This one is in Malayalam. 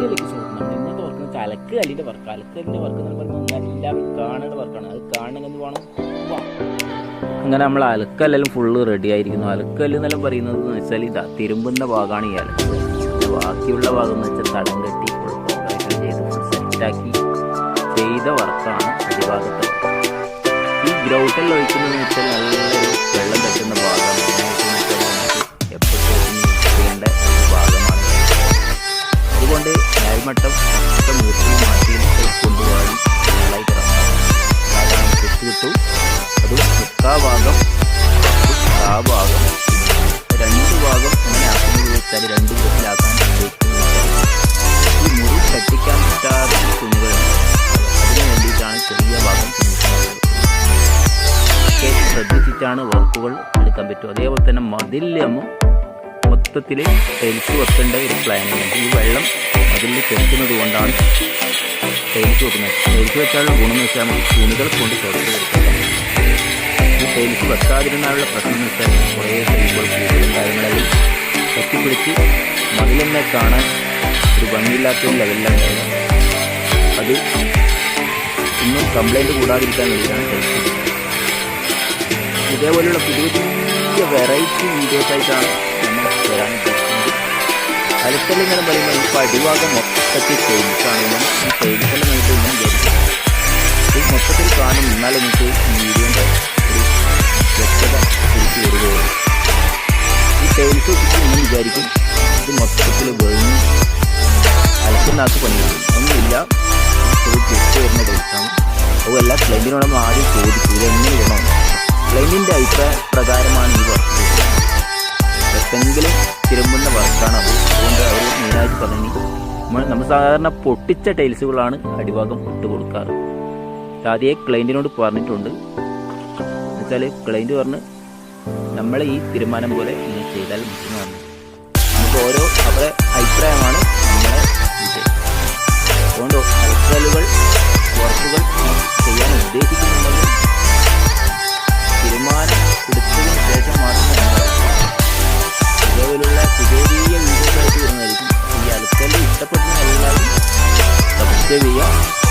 ചോദിക്കും നമ്മൾ ഇന്നത്തെ വർക്ക് കലക്ക് കല്ലിന്റെ വർക്ക് അലക്ക് കല്ലിന്റെ വർക്ക് എന്ന് നിങ്ങൾ എല്ലാവരും കാണേണ്ട വർക്കാണ് അത് കാണണമെന്ന് വേണം. അങ്ങനെ നമ്മൾ അലക്കല്ലെല്ലാം ഫുള്ള് റെഡി ആയിരിക്കുന്നു അലക്കല്ല് എന്നെല്ലാം പറയുന്നത് എന്ന് വെച്ചാൽ ഇതാ തിരുമ്പുന്ന ഭാഗമാണ് ഈ അലക്കൽ ബാക്കിയുള്ള ഭാഗം എന്ന് വെച്ചാൽ തടം കെട്ടി ചെയ്ത് സെറ്റാക്കി ചെയ്ത വർക്കാണ് ഈ work. ഈ ഗ്രൗട്ടിൽ ഒഴിക്കുന്നതെന്ന് വെച്ചാൽ നല്ലൊരു വെള്ളം ഒക്കെ നിർത്തി മാറ്റി കൊണ്ടുപോകാൻ നന്നായി കിടക്കാം കൃഷി കിട്ടും. അതും മുക്കാ ഭാഗം ആ ഭാഗം. രണ്ട് ഭാഗം അങ്ങനെ ആക്കുന്നത് വെച്ചാൽ രണ്ട് വിധത്തിലാക്കാൻ ഈ മുറി കട്ടിക്കാൻ പറ്റാത്ത തുണികളുണ്ട് അതിനു വേണ്ടിയിട്ടാണ് ചെറിയ ഭാഗം തുണിക്കുന്നത് ശ്രദ്ധിച്ചിട്ടാണ് വർക്കുകൾ എടുക്കാൻ പറ്റും അതേപോലെ തന്നെ മതിലും മൊത്തത്തിൽ ടൈൽസ് വെക്കേണ്ട ഒരു പ്ലാനിങ് ഈ വെള്ളം മതിലിൽ കെട്ടുന്നത് കൊണ്ടാണ് ടൈൽസ് വെക്കുന്നത്. ടൈൽസ് വെച്ചാലുള്ള ഗുണം എന്ന് വെച്ചാൽ നമുക്ക് തുണികൾ കൊണ്ട് തുടച്ചു കൊടുക്കാം. ഈ ടൈൽസ് വെക്കാതിരുന്നാലുള്ള പ്രശ്നം എന്ന് വെച്ചാൽ കുറേ ടൈലുകൾ കൂടുതലും കാര്യങ്ങളെല്ലാം കെട്ടിപ്പിടിച്ച് മതിലെന്നെ കാണാൻ ഒരു ഭംഗിയില്ലാത്ത ലെവലിലാണ് അത് ഇന്നും കംപ്ലൈന്റ് കൂടാതിരിക്കാൻ വേണ്ടിയിട്ടാണ് ഇതേപോലെയുള്ള പുതിയ പുതിയ വെറൈറ്റി വീഡിയോസ് ആയിട്ടാണ് നമ്മൾ അലക്കൽ ഇങ്ങനെ പറയുമ്പോൾ ഇപ്പോൾ അടിഭാഗം മൊത്തത്തിൽ ടൈൽസാണെന്നും ഈ ടൈൽസെല്ലാം നമുക്ക് ഇങ്ങനെ വിചാരിക്കും ഇത് മൊത്തത്തിൽ കാണും. എന്നാൽ എനിക്ക് ഈ വീഡിയോന്റെ ഒരു വ്യക്തത തിരിച്ചു വരികയുള്ളൂ ഈ ടൈൽസ് വെച്ചിട്ട് ഇങ്ങനെ വിചാരിക്കും. ഇത് മൊത്തത്തിൽ വെളിഞ്ഞ് അലക്കുന്നകത്ത് പണിയാണ് ഒന്നുമില്ല. ഒരു ജസ്റ്റ് വരുന്ന ടൈൽസാണ് അതുമല്ല നമ്മൾ ആദ്യം ചോദിക്കും. ഇതെങ്ങനെ ഇടണം? ക്ലൈന്റിന്റെ അഭിപ്രായ പ്രകാരമാണ് ഈ വർക്ക് നമ്മൾ സാധാരണ പൊട്ടിച്ച ടൈൽസുകളാണ് അടിഭാഗം ഇട്ട് കൊടുക്കാറ്. ആദ്യമേ ക്ലൈന്റിനോട് പറഞ്ഞിട്ടുണ്ട്. എന്നുവെച്ചാൽ ക്ലൈന്റ് പറഞ്ഞ് നമ്മളെ ഈ തീരുമാനം പോലെ ഇങ്ങനെ ചെയ്താൽ മതി നമുക്ക് ഓരോ അവരുടെ അഭിപ്രായമാണ് There we are.